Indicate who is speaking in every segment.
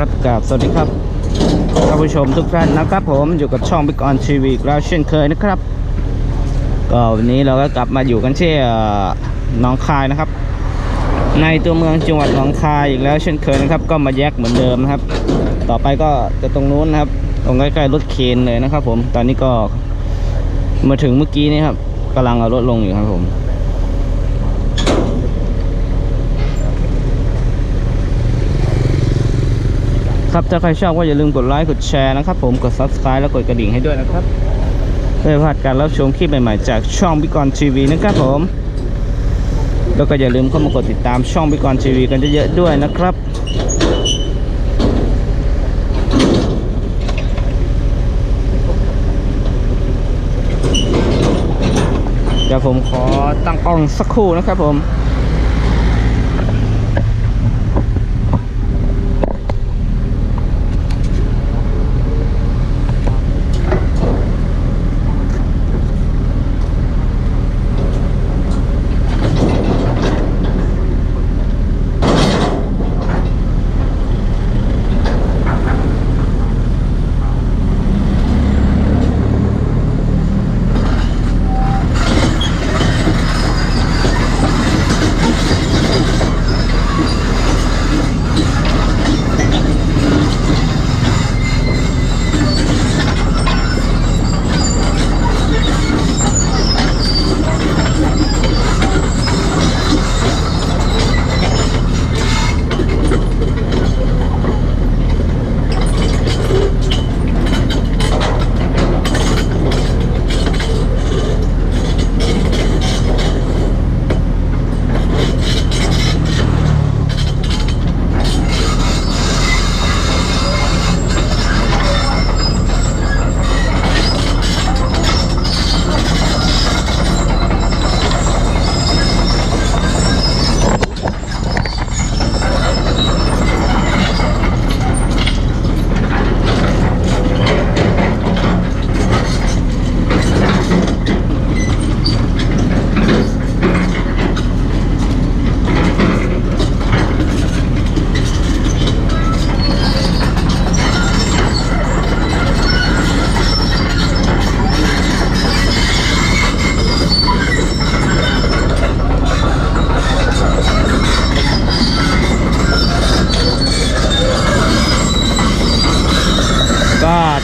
Speaker 1: ครับกับสวัสดีครับท่านผู้ชมทุกท่านนะครับผมอยู่กับช่องบิ๊กออนทีวีแล้วเช่นเคยนะครับก็วันนี้เราก็กลับมาอยู่กันที่เอ่อหนองคายนะครับ ในตัวเมืองจังหวัดหนองคายอีกแล้วเช่นเคยนะครับ ก็มาแยกเหมือนเดิมนะครับ ต่อไปก็จะตรงนู้นนะครับ ตรงใกล้ๆรถเคนเลยนะครับ ผมตอนนี้ก็มาถึงเมื่อกี้นี้ครับกำลังเอารถลงอยู่ครับผม ครับถ้าใครชอบก็อย่าลืมกดไลค์กดแชร์นะครับผมกด subscribe แล้วกดกระดิ่งให้ด้วยนะครับเพื่อพลาดการรับชมคลิปใหม่ๆจากช่องบิกอนทีวีนะครับผม แล้วก็อย่าลืมเข้ามากดติดตามช่องบิกอนทีวีกันเยอะๆด้วยนะครับเดี๋ยวผมขอตั้งกล้องสักครู่นะครับผม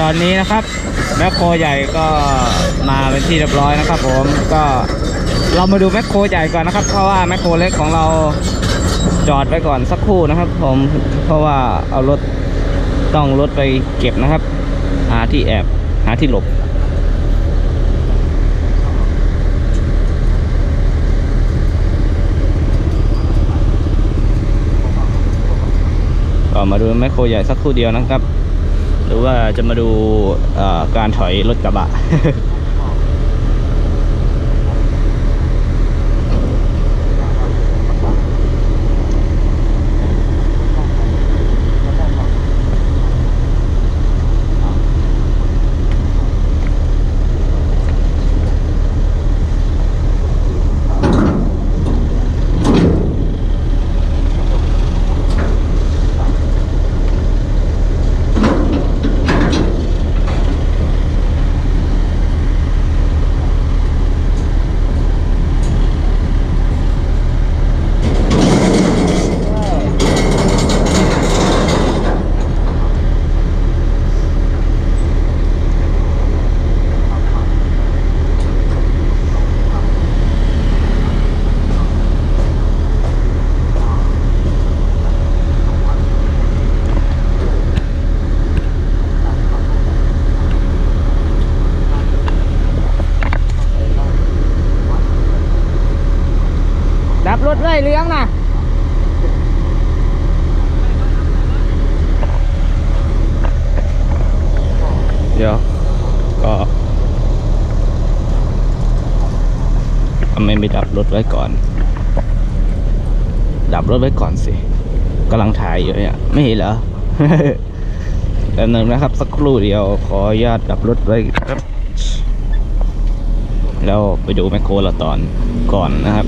Speaker 1: ตอนนี้นะครับแมคโครใหญ่ก็มาเป็นที่เรียบร้อยนะครับ ผมก็เรามาดูแมคโครใหญ่ก่อนนะครับ เพราะว่าแมคโครเล็กของเราจอดไว้ก่อนสักครู่นะครับ ผมเพราะว่าเอารถต้องรถไปเก็บนะครับ หาที่แอบหาที่หลบก็มาดูแมคโครใหญ่สักครู่เดียวนะครับ หรือว่าจะมาดูการถอยรถกระบะ ถเลยเลี้ยงนะเดี๋ยวก็ทำไมไม่ดับรถไว้ก่อน ดับรถไว้ก่อนสิกำลังถ่ายอยู่เนี่ยไม่เห็นเหรอแป๊บนึงนะครับ สักครู่เดียวขออนุญาตดับรถไว้ครับ แล้วไปดูแมคโครเราตอนก่อนนะครับ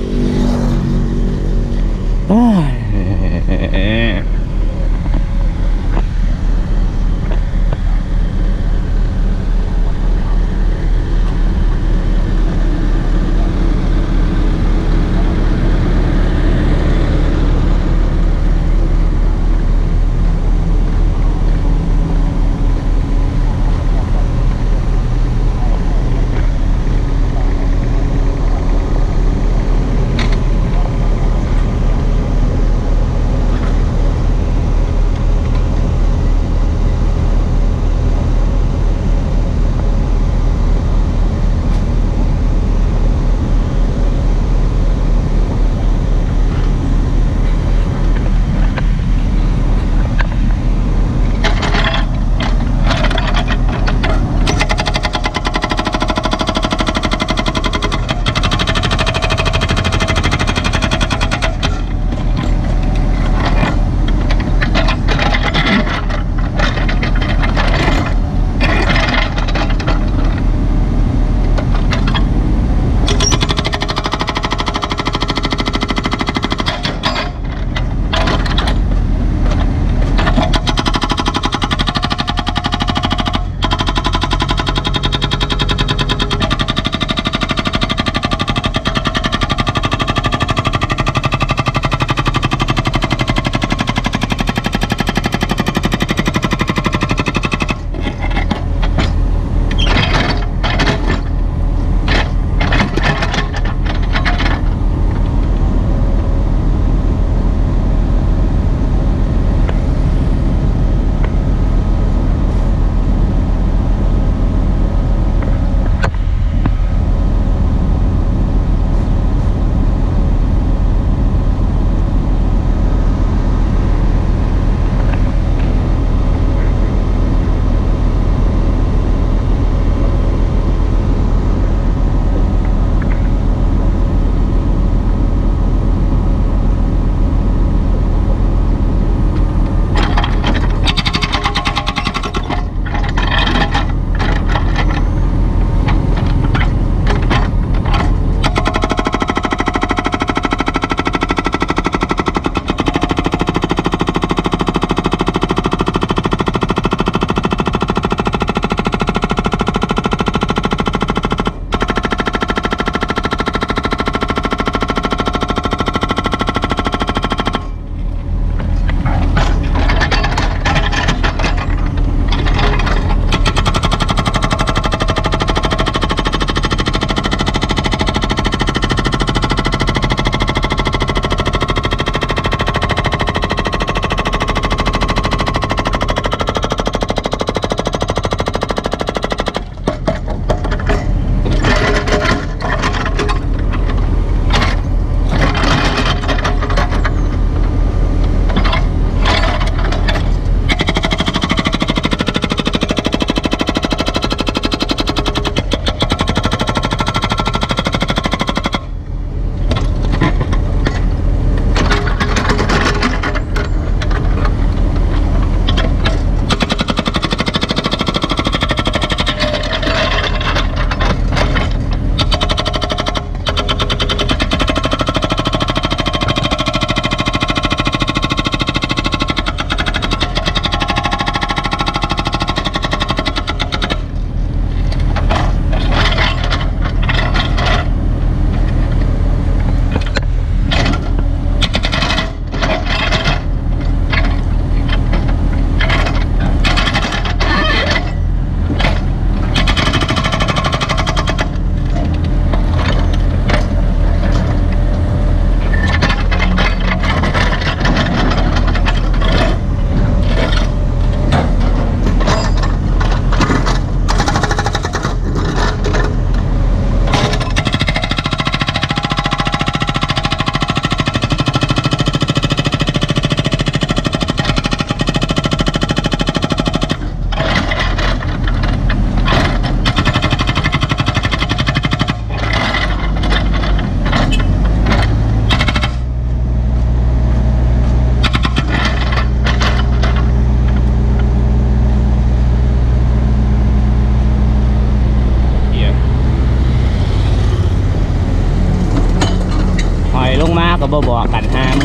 Speaker 1: บ่บอกกันหาม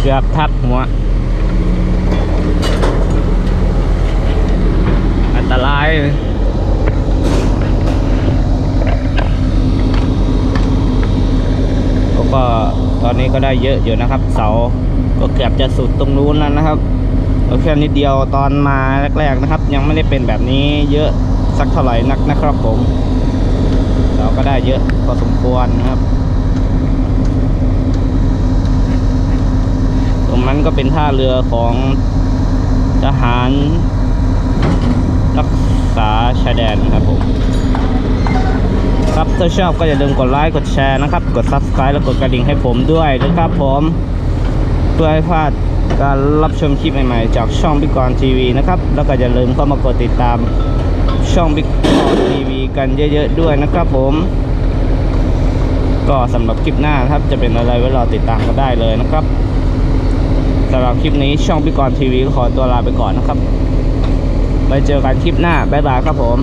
Speaker 1: เกือบทับหัว อันตรายก็ตอนนี้ก็ได้เยอะอยู่นะครับ เสาก็เกือบจะสุดตรงนู้นแล้วนะครับก็แค่นิดเดียวตอนมาแรก ๆนะครับ ยังไม่ได้เป็นแบบนี้เยอะสักเท่าไหร่นักนะครับผมเราก็ได้เยอะพอสมควรนะครับ นั้นก็เป็นท่าเรือของทหารรักษาชายแดนครับผมครับถ้าชอบก็อย่าลืมกดไลค์กดแชร์นะครับ กด subscribe และกดกระดิ่งให้ผมด้วยนะครับผมเพื่อให้พลาดการรับชมคลิปใหม่ๆ จากช่องบิ๊กกอนทีวีนะครับ แล้วก็อย่าลืมเข้ามากดติดตามช่องบิ๊กกอนทีวีกันเยอะๆด้วยนะครับผม ก็สำหรับคลิปหน้าครับจะเป็นอะไรไว้รอติดตามกันได้เลยนะครับ สำหรับคลิปนี้ช่องพิกรทีวีก็ขอตัวลาไปก่อนนะครับไว้เจอกันคลิปหน้า บ๊ายบายครับผม